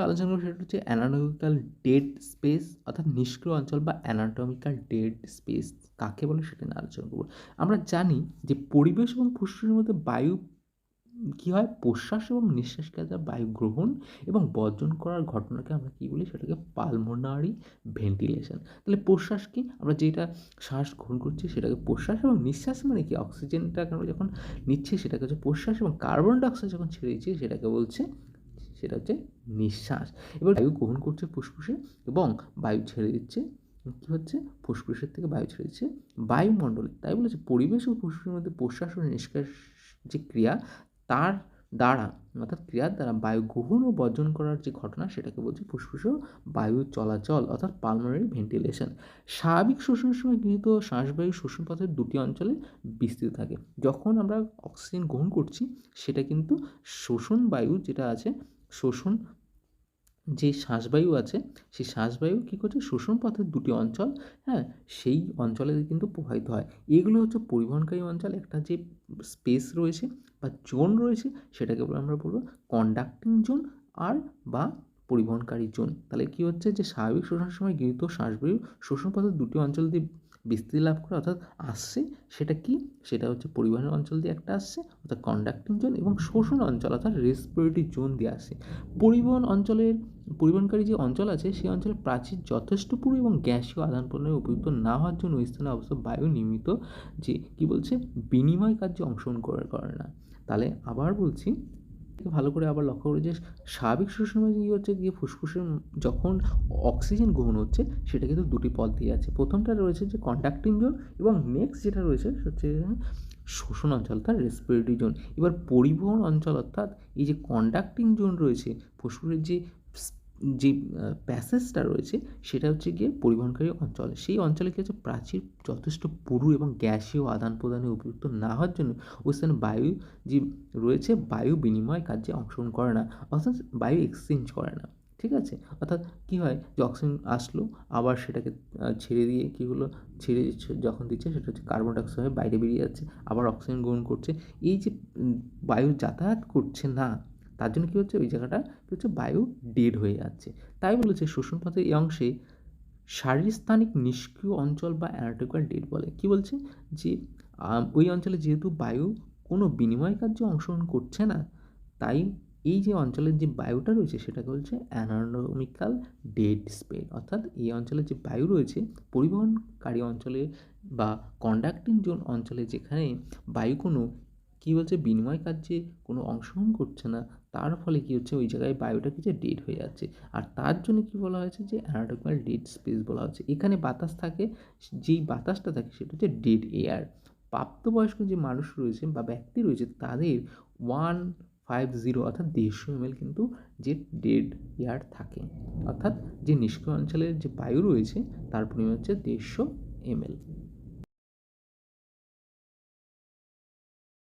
আলোচনা করব সেটা হচ্ছে অ্যানাটমিক্যাল ডেড স্পেস অর্থাৎ নিষ্ক্রিয় অঞ্চল বা অ্যানাটমিক্যাল ডেড স্পেস কাকে বলে সেটা নিয়ে আলোচনা করব। আমরা জানি যে পরিবেশ এবং ফুসফুসের মধ্যে বায়ু কী হয়? প্রশ্বাস এবং নিঃশ্বাসকে বায়ু গ্রহণ এবং বর্জন করার ঘটনাকে আমরা কী বলি? সেটাকে পালমোনারি ভেন্টিলেশন তাহলে প্রশ্বাস কি? আমরা যেটা শ্বাস গ্রহণ করছি সেটাকে প্রশ্বাস এবং নিঃশ্বাস মানে কি? অক্সিজেনটা আমরা যখন নিচ্ছি সেটাকে হচ্ছে প্রশ্বাস এবং কার্বন ডাইঅক্সাইড যখন ছেড়ে দিচ্ছি সেটাকে বলছে সেটা হচ্ছে নিঃশ্বাস। এবার বায়ু গ্রহণ করছে ফুসফুসে এবং বায়ু ছেড়ে দিচ্ছে কী হচ্ছে? ফুসফুসের থেকে বায়ু ছেড়ে দিচ্ছে বায়ুমণ্ডলে। তাই বলেছে, পরিবেশ ও ফুসফুসের মধ্যে প্রশ্বাস ও নিষ্কাশ যে ক্রিয়া, তার দ্বারা, অর্থাৎ ক্রিয়ার দ্বারা বায়ু গ্রহণ ও বর্জন করার যে ঘটনা, সেটাকে বলছে ফুসফুসেও বায়ু চলাচল, অর্থাৎ পালমোনারি ভেন্টিলেশন স্বাভাবিক শোষণের সময় গৃহীত শ্বাসবায়ু শোষণ পথের দুটি অঞ্চলে বিস্তৃত থাকে। যখন আমরা অক্সিজেন গ্রহণ করছি, সেটা কিন্তু শোষণ বায়ু যেটা আছে শোষণ, যে শ্বাসবায়ু আছে, সেই শ্বাসবায়ু কী করছে? শোষণ পথের দুটি অঞ্চল হ্যাঁ সেই অঞ্চলে কিন্তু প্রবাহিত হয়। এগুলো হচ্ছে পরিবহনকারী অঞ্চল, একটা যে স্পেস রয়েছে বা জোন রয়েছে, সেটাকে আমরা বলব কন্ডাক্টিং জোন আর বা পরিবহনকারী জোন তাহলে কী হচ্ছে? যে স্বাভাবিক শোষণের সময় গৃহীত শ্বাসবায়ু, শোষণ পথের দুটি অঞ্চল দিয়ে বিস্তৃতি লাভ করে, অর্থাৎ আসছে সেটা কি? সেটা হচ্ছে পরিবহনের অঞ্চল দিয়ে একটা আসছে, অর্থাৎ কন্ডাক্টিং জোন এবং শোষণ অঞ্চল, অর্থাৎ রেসপিরেটরি জোন দিয়ে আসছে। পরিবহন অঞ্চলের, পরিবহনকারী যে অঞ্চল আছে, সেই অঞ্চলের প্রাচীর যথেষ্ট পুরো এবং গ্যাসীয় আদান প্রদানের উপযুক্ত না হওয়ার জন্য ওই স্থানে অবস্থা বায়ু নির্মিত যে, কী বলছে? বিনিময় কার্যে অংশগ্রহণ করে করে না তাহলে আবার বলছি ভালো করে আবার লক্ষ্য করে যে স্বাভাবিক শোষণ কী হচ্ছে? গিয়ে ফুসফুসের যখন অক্সিজেন গ্রহণ হচ্ছে, সেটা কিন্তু দুটি পথ দিয়ে আছে। প্রথমটা রয়েছে যে কন্ডাক্টিং জোন এবং নেক্সট যেটা রয়েছে হচ্ছে শোষণ অঞ্চল অর্থাৎ রেসপিরেটরি জোন এবার পরিবহন অঞ্চল অর্থাৎ এই যে কন্ডাক্টিং জোন রয়েছে, ফুসফুসের যে যে প্যাসেজটা রয়েছে সেটা হচ্ছে গিয়ে পরিবহনকারী অঞ্চল। সেই অঞ্চলে কী হচ্ছে প্রাচীর যথেষ্ট পুরু এবং গ্যাসীয় আদান প্রদানে উপযুক্ত না হওয়ার জন্য ওই স্থানে বায়ু যে রয়েছে বায়ু বিনিময় কার্যে অংশগ্রহণ করে না, অর্থাৎ বায়ু এক্সচেঞ্জ করে না। ঠিক আছে? অর্থাৎ কী হয় যে অক্সিজেন আসলো, আবার সেটাকে ছেড়ে দিয়ে কী হলো? ছেড়ে যখন দিচ্ছে সেটা হচ্ছে কার্বন ডাইঅক্সাইড বাইরে বেরিয়ে যাচ্ছে, আবার অক্সিজেন গ্রহণ করছে। এই যে বায়ু যাতায়াত করছে না তার জন্য কী হচ্ছে? ওই জায়গাটা কী হচ্ছে? বায়ু ডেড হয়ে যাচ্ছে। তাই বলেছে শোষণ পথের এই অংশে শারীরস্থানিক নিষ্ক্রিয় অঞ্চল বা অ্যানাটোমিক্যাল ডেড বলে। কী বলছে? যে ওই অঞ্চলে যেহেতু বায়ু কোনো বিনিময় কার্যে অংশগ্রহণ করছে না, তাই এই যে অঞ্চলের যে বায়ুটা রয়েছে, সেটাকে বলছে অ্যানাটমিক্যাল ডেড স্পেস অর্থাৎ এই অঞ্চলে যে বায়ু রয়েছে, পরিবহনকারী অঞ্চলে বা কন্ডাক্টিং জোন অঞ্চলে যেখানে বায়ু কোনো, কী বলছে, বিনিময় কার্যে কোনো অংশগ্রহণ করছে না তার ফলে কী হচ্ছে ওই জায়গায় বায়ুটা কিছু ডেড হয়ে যাচ্ছে। আর তার জন্য কী বলা হয়েছে যে অ্যানাটমিক্যাল ডেড স্পেস বলা হচ্ছে। এখানে বাতাস থাকে, যেই বাতাসটা থাকে সেটা হচ্ছে ডেড এয়ার প্রাপ্তবয়স্ক যে মানুষ রয়েছে বা ব্যক্তি রয়েছে, তাদের ওয়ান ফাইভ জিরো অর্থাৎ দেড়শো এমএল কিন্তু যে ডেড এয়ার থাকে। অর্থাৎ যে নিষ্ক্রিয় অঞ্চলের যে বায়ু রয়েছে, তার পরিমাণ হচ্ছে দেড়শো এমএল